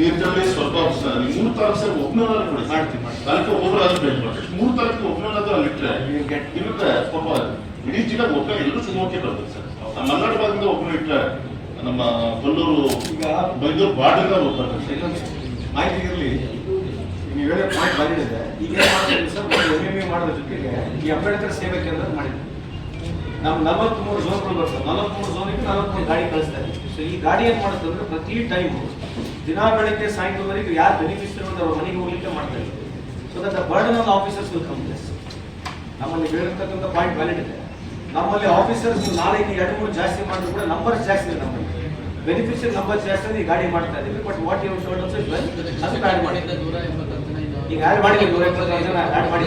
ತೀರ್ಥಹಳ್ಳಿ ಸ್ವಲ್ಪ ಆಫೀಸರ್ ಮೂರು ತಾಲೂಕು ಸರ್ ಒಬ್ಬನಾದ್ರು ಕೊಡಿ. ಮಾಡ್ತೀವಿ. ತಾಲೂಕು ಒಬ್ಬರು ಆದ್ರೂ ಬೇಡ ಮಾಡಿ ಮೂರು ತಾಲೂಕು ಒಬ್ಬನಾದ್ರು ಅಲ್ಲಿ ಇಟ್ಟರೆ ಇಲ್ಲದ್ರೆ ಪಾಪ ಇಡೀ ಜಿಲ್ಲೆ ಒಬ್ಬ ಎಲ್ಲರೂ ಶಿವಮೊಗ್ಗಕ್ಕೆ ಬರ್ತದೆ ಸರ್. ನಮ್ಮ ಮಲೆನಾಡು ಭಾಗದಿಂದ ಒಬ್ಬರು ಇಟ್ಟರೆ ನಮ್ಮ ಕೊಲ್ಲೂರು ಈಗ ಬೈದೂರು ಬಾಡಿಂದ ಬರ್ತಾರೆ ಸರ್. ಇನ್ನೊಂದು ಮಾಹಿತಿ ಇರಲಿ. ನೀವು ಹೇಳೋ ಪಾಯಿಂಟ್ ಬಂದಿದೆ. ಈಗ ಸರ್? ಎಂ ಎ ಮಾಡೋದ್ರ ಜೊತೆಗೆ ಈ ಅಂಬೇಡ್ಕರ್ ಸೇವೆ ಕೇಂದ್ರ ಮಾಡಿದ್ವಿ. ನಮ್ಮ ನಲವತ್ಮೂರು ಝೋನ್ಗಳು ಬರ್ತವೆ. ನಲವತ್ಮೂರು ಝೋನಿಗೆ ನಲವತ್ಮೂರು ಗಾಡಿ ಕಳಿಸ್ತಾ ಇದ್ದೀವಿ ಸೊ ಈ ಗಾಡಿ ಏನು ಮಾಡುತ್ತೆ ಅಂದರೆ ಪ್ರತಿ ಟೈಮು ದಿನ ಬೆಳಗ್ಗೆ ಸಾಯಂಕಾಲವರೆಗೂ ಯಾರು ಬೆನಿಫಿಷರಿ ಅಂತ ಅವ್ರ ಮನೆಗೆ ಹೋಗ್ಲಿಕ್ಕೆ ಮಾಡ್ತಾ ಇದ್ದಾರೆ so that the burden on officers will come place ನಮ್ಮಲ್ಲಿ ಹೇಳಿರ್ತಕ್ಕಂಥ ಪಾಯಿಂಟ್ ವ್ಯಾಲಿಡ್ ಇದೆ. ನಮ್ಮಲ್ಲಿ ಆಫೀಸರ್ಸ್ ನಾಳೆ ಎರಡು ಮೂರು ಜಾಸ್ತಿ ಮಾಡಿದ್ರು ಕೂಡ ನಂಬರ್ ಜಾಸ್ತಿ ಇದೆ ನಮ್ಮಲ್ಲಿ. ಬೆನಿಫಿಷಿಯಲ್ ನಂಬರ್ ಜಾಸ್ತಿ ಈ ಗಾಡಿ ಮಾಡ್ತಾ ಇದ್ದೀವಿ. But what you showed is well ಅದು ಆ್ಯಡ್ ಮಾಡಿ ಈಗ ಆ್ಯಡ್ ಮಾಡಿದ್ವಿ ನೂರ ಎಪ್ಪತ್ತೈದು ಜನ ಆ್ಯಡ್ ಮಾಡಿ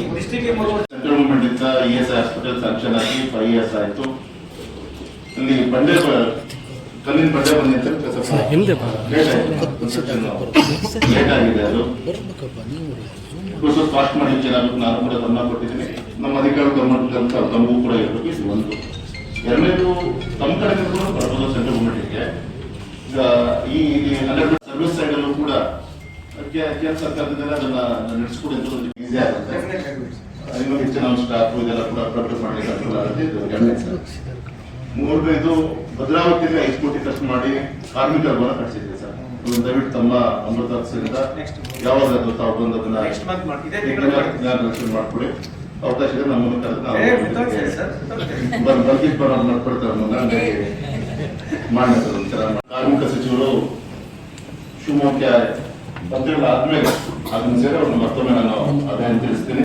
ಈಗ ಡಿಸ್ಟಿಕ್ಗೆ ಮೂರು ಸೆಂಟ್ರಲ್ ಗೌರ್ಮೆಂಟ್ ಇಂದ E S I hospital sanction ಆಗಿ ಇಯರ್ಸ್ ಆಯ್ತು. ಇಲ್ಲಿ ಬಂಡೆ ಕಲ್ಲಿನ ಬಂಡೆ ಬಂದಿತ್ತು. ಲೇಟ್ ಆಗಿದೆ ಅದು. ಫಾಸ್ಟ್ ಮಾಡಿ ಚೆನ್ನಾಗಿ ನಾನು ಕೂಡ ಗಮನ ಕೊಟ್ಟಿದ್ದೀನಿ. ನಮ್ಮ ಅಧಿಕಾರಿ ಗಮನಕ್ಕೆ ತಮಗೂ ಕೂಡ ಇರಬೇಕು ಇದು ಒಂದು. ಎರಡನೇದು ತಮ್ಮ ಕಡೆ ಕೂಡ ಬರ್ಬೋದು ಸೆಂಟ್ರಲ್ ಗೌರ್ಮೆಂಟ್ಗೆ ಈಗ ಈ ಹಂಡ್ರೆಡ್ ಸರ್ವಿಸ್ ಸೈಡ್ ಅಲ್ಲೂ ಕೂಡ ಕೆ- ಕೇಂದ್ರ ಸರ್ಕಾರದಿಂದ ಅದನ್ನ ನಡೆಸ್ಕೊಡಿ ಅಂತ ಈಸಿ ಆಗುತ್ತೆ. ಇನ್ನೂ ಹೆಚ್ಚಿನ ಸ್ಟಾಫ್ ಇದೆಲ್ಲ ಕೂಡ ಪ್ರೊಡ್ಯೂಸ್ ಮಾಡಲಿಕ್ಕೆ ಅನುಕೂಲ ಆಗುತ್ತೆ. ಇದು ಎರಡನೇ ಸರ್. ಮೂರನೇದು ಭದ್ರಾವತಿಯಲ್ಲಿ ಐದು ಕೋಟಿ ಖರ್ಚು ಮಾಡಿ ಕಾರ್ಮಿಕರ ಭವನ ಕಟ್ಟಿಸಿದ್ವಿ ಸರ್. ದಯವಿಟ್ಟು ತಮ್ಮ ಅಮೃತ ಯಾವಾಗ ತಾವು ಬಂದದನ್ನ ಅದನ್ನ ನೆಕ್ಸ್ಟ್ ಮಂತ್ ಮಾಡಿ ಇದೇ ತಿಂಗಳು ಮಾಡ್ತೀವಿ. ಜ್ಞಾನದರ್ಶನ ಮಾಡ್ಕೊಡಿ. ಅವಕಾಶ ಇದೆ ನಮ್ಮನ್ನು ಕರೆದು ಬರ್ಗಿ ಬರೋದು ಮಾಡ್ಕೊಡ್ತಾರೆ ಮುಂದೆ ಮಾಡಿದ್ರು ಕಾರ್ಮಿಕ ಸಚಿವರು ಶಿವಮೊಗ್ಗ ಮಂತ್ರಿಗಳಾದ್ಮೇಲೆ ಅದನ್ನ ಸೇರಿ ಅವ್ರನ್ನ ಮತ್ತೊಮ್ಮೆ ನಾನು ಅದೇ ತಿಳಿಸ್ತೀನಿ